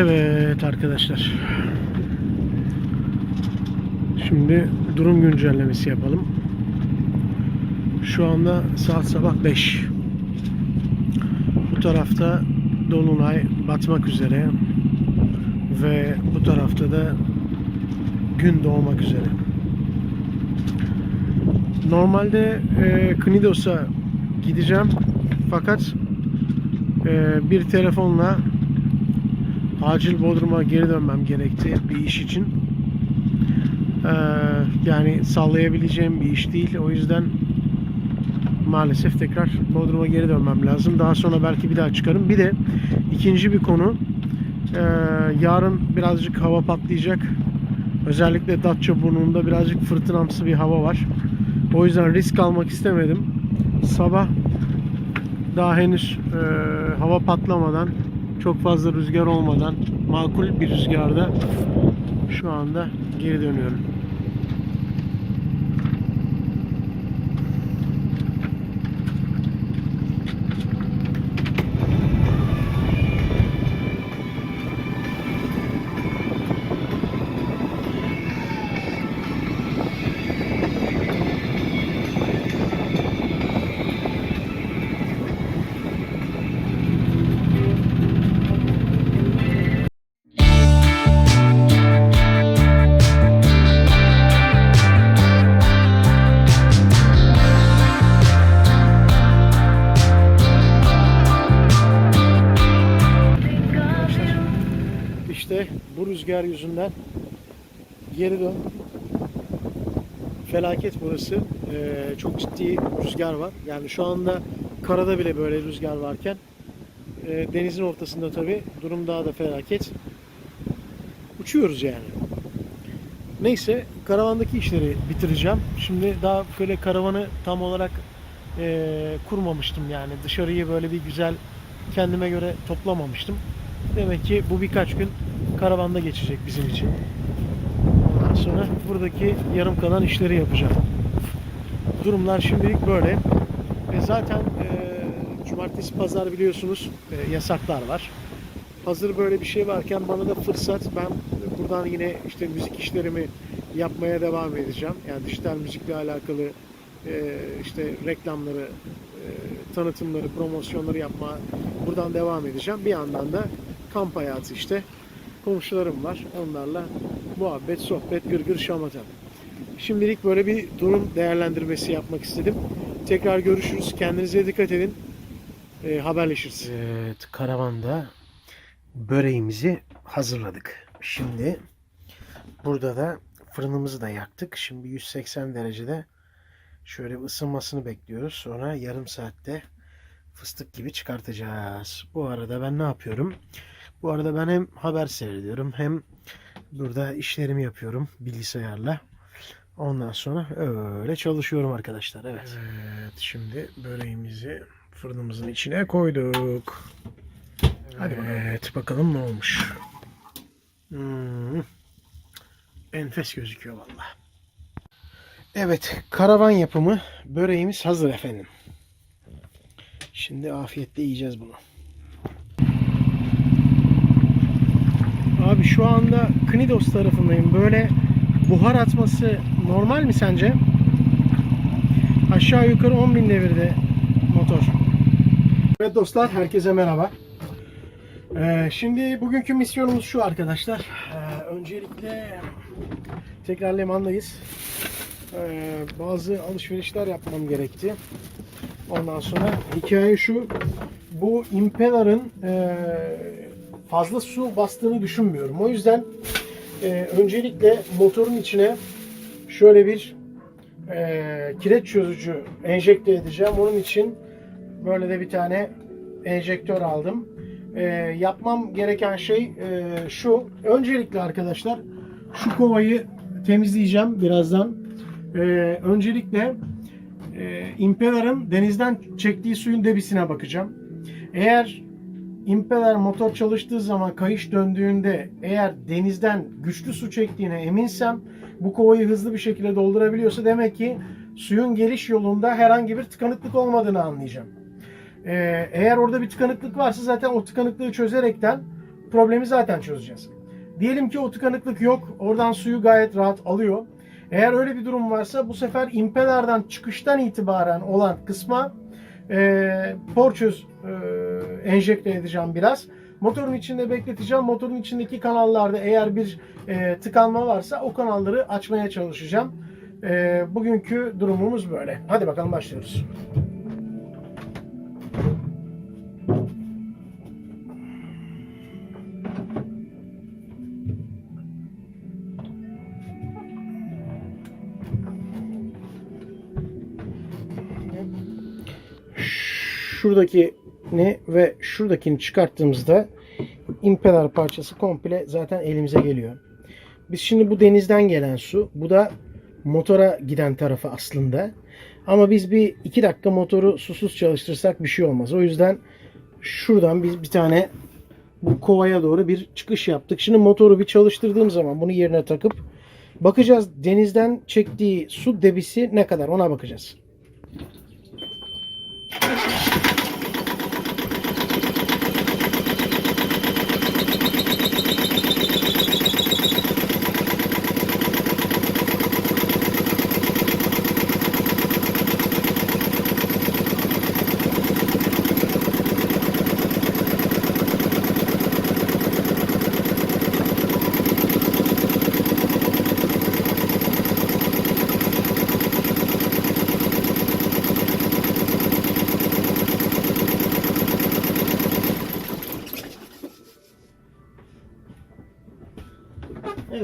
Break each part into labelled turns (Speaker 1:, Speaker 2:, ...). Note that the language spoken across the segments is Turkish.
Speaker 1: Evet arkadaşlar. Şimdi durum güncellemesi yapalım. Şu anda saat sabah 5. Bu tarafta dolunay batmak üzere ve bu tarafta da gün doğmak üzere. Normalde e, Knidos'a gideceğim fakat e, bir telefonla acil Bodrum'a geri dönmem gerekti bir iş için. Ee, yani sallayabileceğim bir iş değil. O yüzden maalesef tekrar Bodrum'a geri dönmem lazım. Daha sonra belki bir daha çıkarım. Bir de ikinci bir konu. Ee, yarın birazcık hava patlayacak. Özellikle Datça burnunda birazcık fırtınamsı bir hava var. O yüzden risk almak istemedim. Sabah daha henüz e, hava patlamadan çok fazla rüzgar olmadan makul bir rüzgarda şu anda geri dönüyorum. Bu rüzgar yüzünden geri dön. Felaket burası. Ee, çok ciddi rüzgar var. Yani şu anda karada bile böyle rüzgar varken e, denizin ortasında tabi durum daha da felaket. Uçuyoruz yani. Neyse karavandaki işleri bitireceğim. Şimdi daha böyle karavanı tam olarak e, kurmamıştım yani. Dışarıyı böyle bir güzel kendime göre toplamamıştım. Demek ki bu birkaç gün karavanda geçecek bizim için. Ondan sonra buradaki yarım kalan işleri yapacağım. Durumlar şimdilik böyle. Ve zaten e, cumartesi pazar biliyorsunuz e, yasaklar var. Hazır böyle bir şey varken bana da fırsat ben buradan yine işte müzik işlerimi yapmaya devam edeceğim. Yani dijital müzikle alakalı e, işte reklamları, e, tanıtımları, promosyonları yapma buradan devam edeceğim. Bir yandan da kamp hayatı işte. Komşularım var. Onlarla muhabbet, sohbet, gırgır, şamata. Şimdilik böyle bir durum değerlendirmesi yapmak istedim. Tekrar görüşürüz. Kendinize dikkat edin. E, haberleşiriz. Evet, karavanda böreğimizi hazırladık. Şimdi burada da fırınımızı da yaktık. Şimdi 180 derecede şöyle ısınmasını bekliyoruz. Sonra yarım saatte fıstık gibi çıkartacağız. Bu arada ben ne yapıyorum? Bu arada ben hem haber seyrediyorum hem burada işlerimi yapıyorum bilgisayarla. Ondan sonra öyle çalışıyorum arkadaşlar. Evet. Evet şimdi böreğimizi fırınımızın içine koyduk. Hadi bakalım. Evet bakalım ne olmuş. Hmm. Enfes gözüküyor valla. Evet karavan yapımı böreğimiz hazır efendim. Şimdi afiyetle yiyeceğiz bunu. Abi şu anda Knidos tarafındayım. Böyle buhar atması normal mi sence? Aşağı yukarı 10.000 devirde motor. Evet dostlar herkese merhaba. Ee, şimdi bugünkü misyonumuz şu arkadaşlar. Ee, öncelikle tekrar Leman'dayız. Ee, bazı alışverişler yapmam gerekti. Ondan sonra hikaye şu. Bu Impela'nın e, fazla su bastığını düşünmüyorum. O yüzden e, öncelikle motorun içine şöyle bir e, kireç çözücü enjekte edeceğim. Onun için böyle de bir tane enjektör aldım. E, yapmam gereken şey e, şu. Öncelikle arkadaşlar şu kovayı temizleyeceğim birazdan. E, öncelikle e, impeler'ın denizden çektiği suyun debisine bakacağım. Eğer impeler motor çalıştığı zaman kayış döndüğünde eğer denizden güçlü su çektiğine eminsem bu kovayı hızlı bir şekilde doldurabiliyorsa demek ki suyun geliş yolunda herhangi bir tıkanıklık olmadığını anlayacağım. Ee, eğer orada bir tıkanıklık varsa zaten o tıkanıklığı çözerekten problemi zaten çözeceğiz. Diyelim ki o tıkanıklık yok. Oradan suyu gayet rahat alıyor. Eğer öyle bir durum varsa bu sefer impelerden çıkıştan itibaren olan kısma e, porçöz e, enjekte edeceğim biraz. Motorun içinde bekleteceğim. Motorun içindeki kanallarda eğer bir e, tıkanma varsa o kanalları açmaya çalışacağım. E, bugünkü durumumuz böyle. Hadi bakalım başlıyoruz. Şuradakini ve şuradakini çıkarttığımızda impeller parçası komple zaten elimize geliyor. Biz şimdi bu denizden gelen su, bu da motora giden tarafı aslında. Ama biz bir iki dakika motoru susuz çalıştırsak bir şey olmaz. O yüzden şuradan biz bir tane bu kovaya doğru bir çıkış yaptık. Şimdi motoru bir çalıştırdığım zaman bunu yerine takıp bakacağız denizden çektiği su debisi ne kadar ona bakacağız.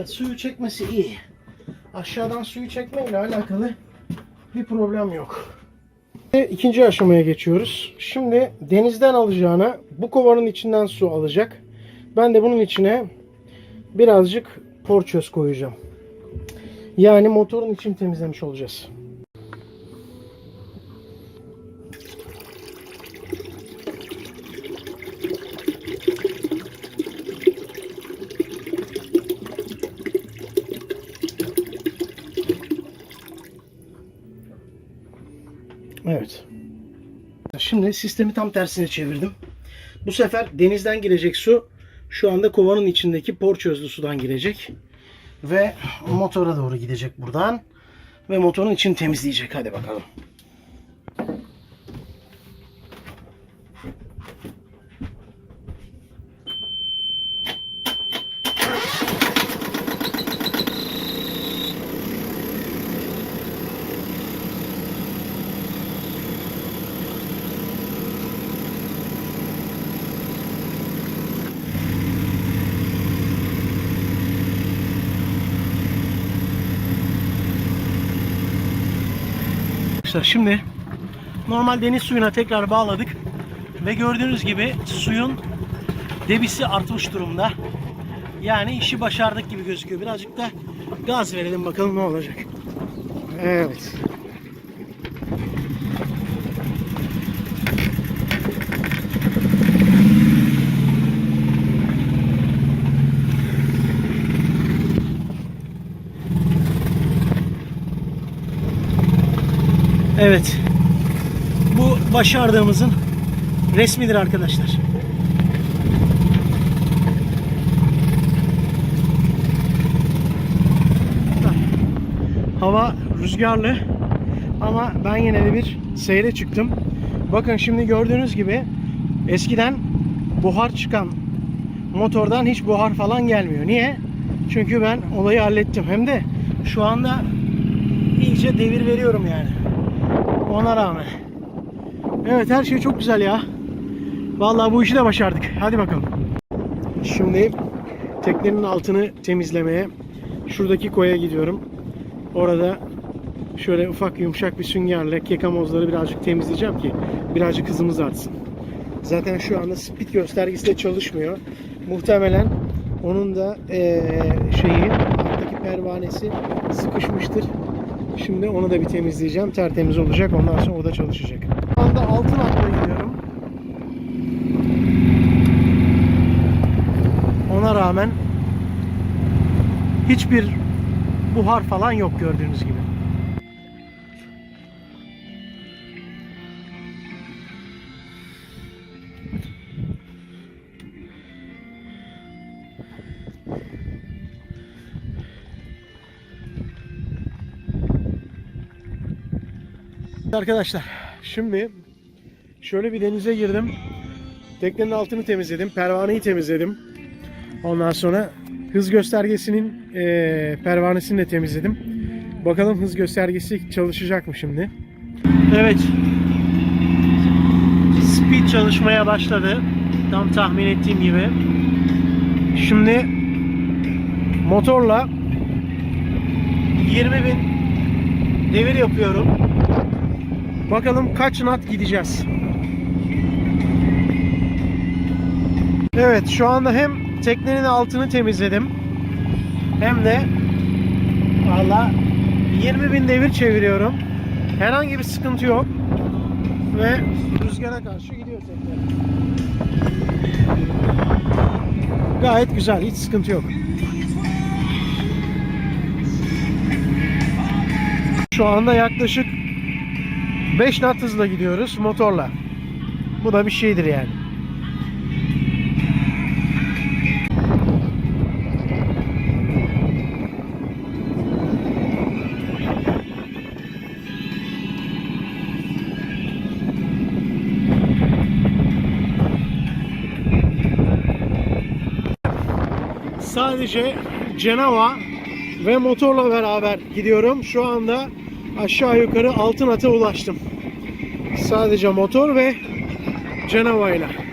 Speaker 1: Evet suyu çekmesi iyi. Aşağıdan suyu çekmeyle alakalı bir problem yok. Ve İkinci aşamaya geçiyoruz. Şimdi denizden alacağına bu kovanın içinden su alacak. Ben de bunun içine birazcık porçöz koyacağım. Yani motorun içini temizlemiş olacağız. Evet. Şimdi sistemi tam tersine çevirdim. Bu sefer denizden girecek su şu anda kovanın içindeki porçözlü sudan girecek. Ve motora doğru gidecek buradan. Ve motorun içini temizleyecek. Hadi bakalım. Arkadaşlar şimdi normal deniz suyuna tekrar bağladık. Ve gördüğünüz gibi suyun debisi artmış durumda. Yani işi başardık gibi gözüküyor. Birazcık da gaz verelim bakalım ne olacak. Evet. Evet. Bu başardığımızın resmidir arkadaşlar. Hava rüzgarlı ama ben yine de bir seyre çıktım. Bakın şimdi gördüğünüz gibi eskiden buhar çıkan motordan hiç buhar falan gelmiyor. Niye? Çünkü ben olayı hallettim. Hem de şu anda iyice devir veriyorum yani. Ona rağmen. Evet her şey çok güzel ya. Vallahi bu işi de başardık. Hadi bakalım. Şimdi teknenin altını temizlemeye şuradaki koya gidiyorum. Orada şöyle ufak yumuşak bir süngerle kekamozları birazcık temizleyeceğim ki birazcık hızımız artsın. Zaten şu anda speed göstergesi de çalışmıyor. Muhtemelen onun da eee, şeyi alttaki pervanesi sıkışmıştır. Şimdi onu da bir temizleyeceğim. Tertemiz olacak. Ondan sonra o da çalışacak. Şu anda altın akla gidiyorum. Ona rağmen hiçbir buhar falan yok gördüğünüz gibi. Arkadaşlar şimdi şöyle bir denize girdim. Teknenin altını temizledim. Pervaneyi temizledim. Ondan sonra hız göstergesinin eee pervanesini de temizledim. Bakalım hız göstergesi çalışacak mı şimdi? Evet. Speed çalışmaya başladı. Tam tahmin ettiğim gibi. Şimdi motorla 20 bin devir yapıyorum. Bakalım kaç nat gideceğiz. Evet şu anda hem teknenin altını temizledim hem de valla 20 bin devir çeviriyorum. Herhangi bir sıkıntı yok. Ve rüzgara karşı gidiyor tekne. Gayet güzel hiç sıkıntı yok. Şu anda yaklaşık 5 knot hızla gidiyoruz motorla. Bu da bir şeydir yani. Sadece Cenava ve motorla beraber gidiyorum. Şu anda aşağı yukarı altın ata ulaştım. Sadece motor ve Cenava ile.